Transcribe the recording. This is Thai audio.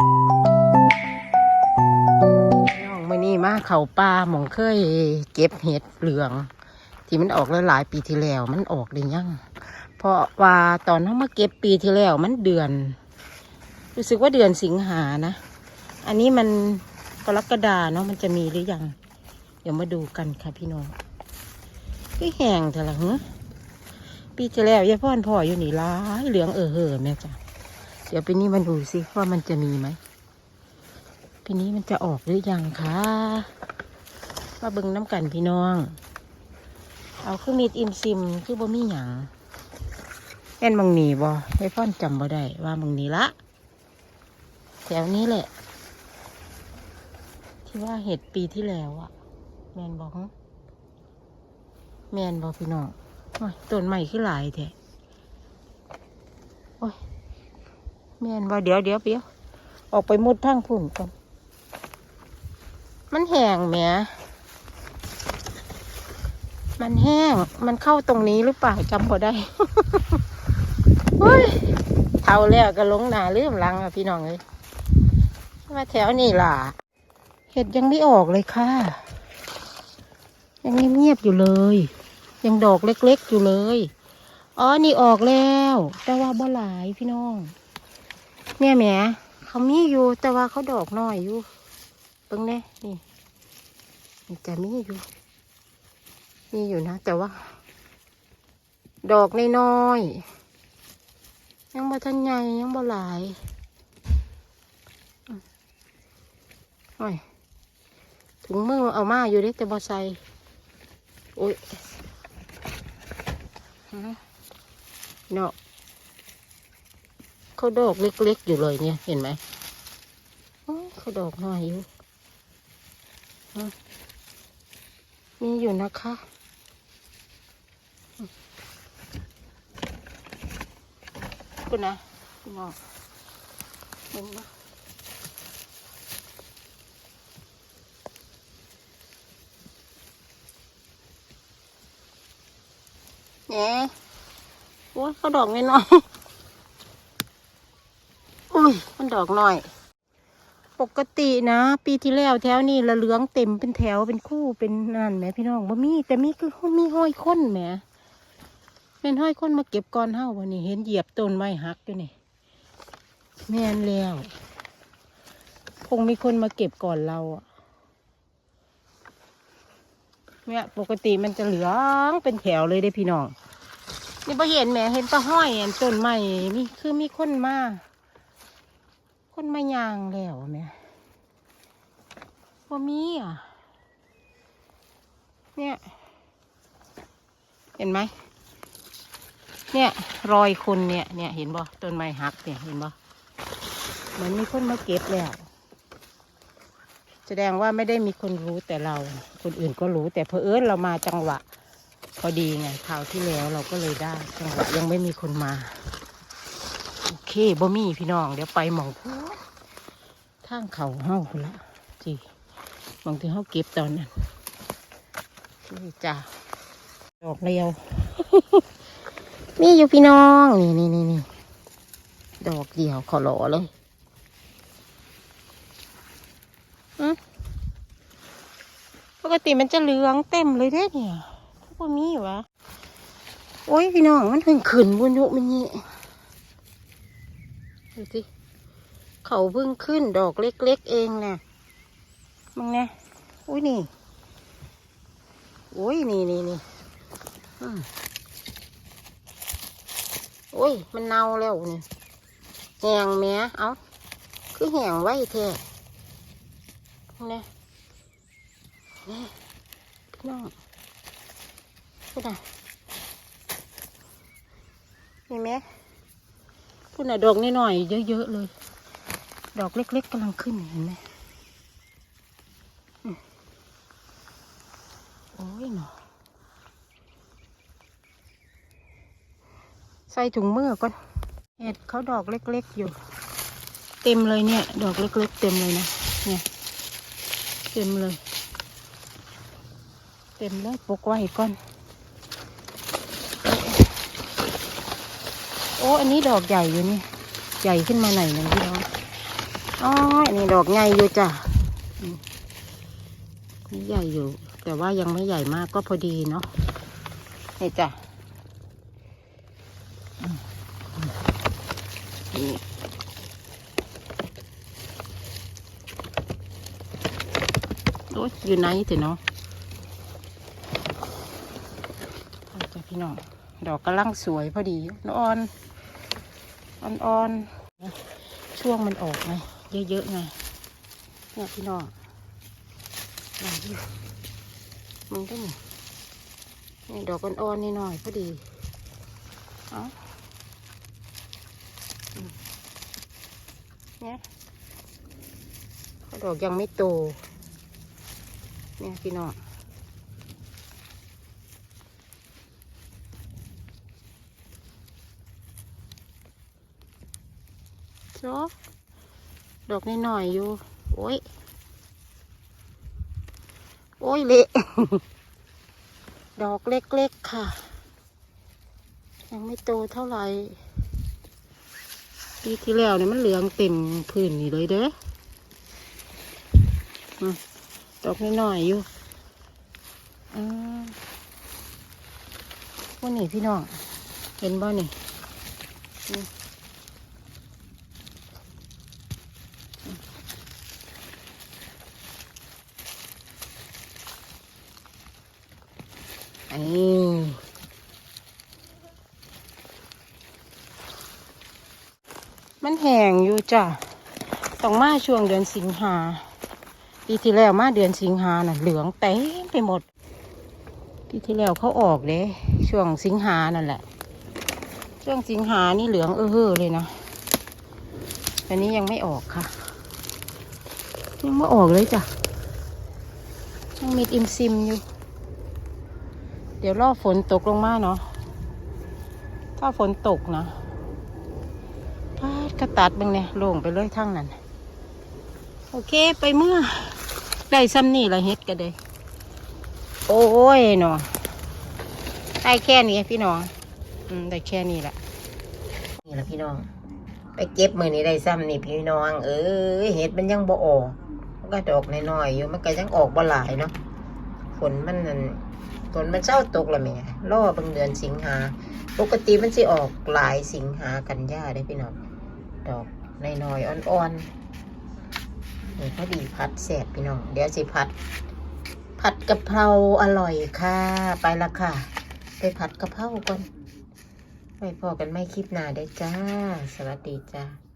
น้องมื่อนี้มาเขาป่าหมองเคยเก็บเห็ดเหลือง ที่มันออกแล้วหลายปีที่แล้วมันออกได้ยัง เพราะว่าตอนเขามาเก็บปีที่แล้วมันเดือน รู้สึกว่าเดือนสิงหานะ อันนี้มันกรกฎาเนาะมันจะมีหรือยัง เดี๋ยวมาดูกันค่ะพี่น้องพี่แห้งเถอะละเหรอปีที่แล้วยายพ่อนพ่ออยู่นี่ร้ายเหลืองเออเห่อแม่จ้ะ เดี๋ยวปีนี้มาดูสิว่ามันจะมีไหมปีนี้มันจะออกหรือยังคะมาเบิ่งน้ำกันพี่น้อง เอาคือมีดอิมซิมคือบ่มีหยังแม่นมังนีบ่ให้พ่อนจำบ่ได้ว่ามังนีละแถวนี้แหละ ที่ว่าเห็ดปีที่แล้วอะแมนบอกแมนบอกพี่น้องต้นใหม่ขึ้นหลายแท้โอ้ย แมนว่าเดี๋ยวเดี๋ยวเดี๋ยวออกไปมุดทางพุ่นก่อนมันแห้งแหมมันแห้ง มันเข้าตรงนี้หรือเปล่าจำพอได้เฮ้ยเท่าแล้วก็ลงหนาลืมลังอะพี่น้องเลยว่าแถวนี้ล่ะ เห็ดยังไม่ออกเลยค่ะ ยังเงียบๆอยู่เลย ยังดอกเล็กๆอยู่เลย อ๋อ นี่ออกแล้ว แต่ว่าบ่หลายพี่น้อง เนี่ยแหมเขามีอยู่แต่ว่าเขาดอกน้อยอยู่เบิ่งแน่นี่จะมีอยู่ มีอยู่นะ แต่ว่า ดอกน้อยๆยังบ่ทันใหญ่ยังบ่หลายโอ้ยถุงมือเอามาอยู่เด้แต่บ่ใส่โอ้ยฮะเนาะ เขาดอกเล็กๆอยู่เลยเนี่ย เห็นไหมเขาดอกน้อยอยู่มีอยู่นะคะ คุณนะคุณน้องเห็นปะแหน่โอ้ยเขาดอกน้อยๆอุ้ย มัน ดอกหน้อย ปกตินะ ปีที่แล้วแถวนี้ละเหลืองเต็มเป็นแถวเป็นคู่เป็นนั่นแหมพี่น้องบ่มีแต่มีคือมีห้อยค้นแหมเป็นห้อยค้นมาเก็บก่อนเฮาวันนี้เห็นเหยียบต้นไม้หักอยู่นี่แม่นแล้วคงมีคนมาเก็บก่อนเราอะเนี่ยปกติมันจะเหลืองเป็นแถวเลยเด้พี่น้อง นี่พอเห็นแหมเห็นตะห้อยอันต้นไม้มีคือมีคนมา คนมายางแล้วแม่ว่ามีอะ เนี่ย เห็นไหม เนี่ย รอยคนเนี่ย เนี่ยเห็นบ่ต้นไม้หักเนี่ยเห็นบ่เหมือนมีคนมาเก็บแล้ว แสดงว่าไม่ได้มีคนรู้แต่เรา คนอื่นก็รู้แต่เพอเอิญเรามาจังหวะ พอดีไงคราวที่แล้วเราก็เลยได้ จังหวะยังไม่มีคนมา เคบ่มีพี่น้อง เดี๋ยวไปหมองพูดทางเขาเฮาพุ่นละจีบางทีเฮาเก็บตอนนั้นนี่จ้าดอกเรียว มีอยู่พี่น้อง นี่นี่นี่นี่ดอกเดียวขอหล่อเลยอืมปกติมันจะเหลืองเต็มเลยเด้เนี่ยพวกนี้วะโอ้ยพี่น้องมันถึงขึ้นบนยุมันนี่ ดูสิเขาเพิ่งขึ้นดอกเล็กๆเองนะมึงเนี่ยอุ้ยนี่อุ้ยนี่นี่นี่อุ้ยมันเน่าแล้วนี่แหงแม่เอาคือแหงไว้แท้เนี่ยนี่พี่น้องพูดน่ะนี่ไหม พูดน่ะดอกนิดหน่อยๆเยอะๆเลย ดอกเล็กๆกำลังขึ้นเห็นไหมอืมโอ้ยหนอใส่ถุงมือก่อนเห็ดเขาดอกเล็กๆอยู่ เต็มเลยเนี่ย ดอกเล็กๆ เต็มเลยนะเนี่ยเต็มเลย เต็มเลยปกไว้ก่อน โอ้อันนี้ดอกใหญ่อยู่นี่ ใหญ่ขึ้นมาหน่อยนึงพี่น้องอ๋ออันนี้ดอกใหญ่อยู่จ้ะนี่ใหญ่อยู่ แต่ว่ายังไม่ใหญ่มากก็พอดีเนาะนี่จ้ะนี่โอ้ยอยู่ไหนแต่เนาะจ้ะพี่น้องดอกกำลังสวยพอดีอ่อนอ่อน อ่อนๆ ช่วงมันออกไงเยอะๆไงเนี่ยพี่น้องมาดิมึงได้ไหมนี่ดอกอ่อนๆนี่หน่อยพอดีเอาอืมเนี่ยดอกยังไม่โต เนี่ยพี่น้อง โซดอกน้อยๆอยู่ โอ้ย โอ้ยเละ ดอกเล็กๆค่ะ ยังไม่โตเท่าไหร่ปีที่แล้วเนี่ยมันเหลืองเต็มพื้นนี่เลยเด้ออืมดอกน้อยๆอยู่อืมวันนี้พี่น้อง เห็นบ่นี่ นี่อันนี้มันแห้งอยู่จ้ะต้องมาช่วงเดือนสิงหาปีที่แล้วมาเดือนสิงหาน่ะเหลืองเต็มไปหมดปีที่แล้วเขาออกเด้ช่วงสิงหานั่นแหละ ช่วงสิงหานี่เหลืองเออเลยนะอันนี้ยังไม่ออกค่ะ ยังไม่ออกเลยจ้ะยังมีอิมซิมอยู่ เดี๋ยวรอฝนตกลงมาเนาะ ถ้าฝนตกนะพาดกระตัดบังเนี่ยลงไปเลยทั้งนั้น โอเคไปเมื่อ ได้ซ้ำนี่ละเฮ็ดกันเลยโอ้ยเนาะได้แค่นี้พี่น้อง อืมได้แค่นี้แหละ นี่ละพี่น้อง ไปเก็บมือนี้ได้ซ้ำนี่พี่น้อง เอ้ยเห็ดมันยังบ่ออกมันก็ดอกน้อยๆอยู่ มันก็ยังออกบ่หลายเนาะ ฝนมันนั่น ฝนมันเศร้าตกละแม่รอบางเดือนสิงหา ปกติมันสิออกหลายสิงหากันยาได้พี่น้อง ดอกในน้อยอ่อนๆนี่พอดีพัดแสบพี่น้อง เดี๋ยวสิพัด ผัดกะเพราอร่อยค่ะ ไปละค่ะ ไปผัดกะเพราก่อน ไว้พอกันไม่คลิปหน้าได้จ้า สวัสดีจ้า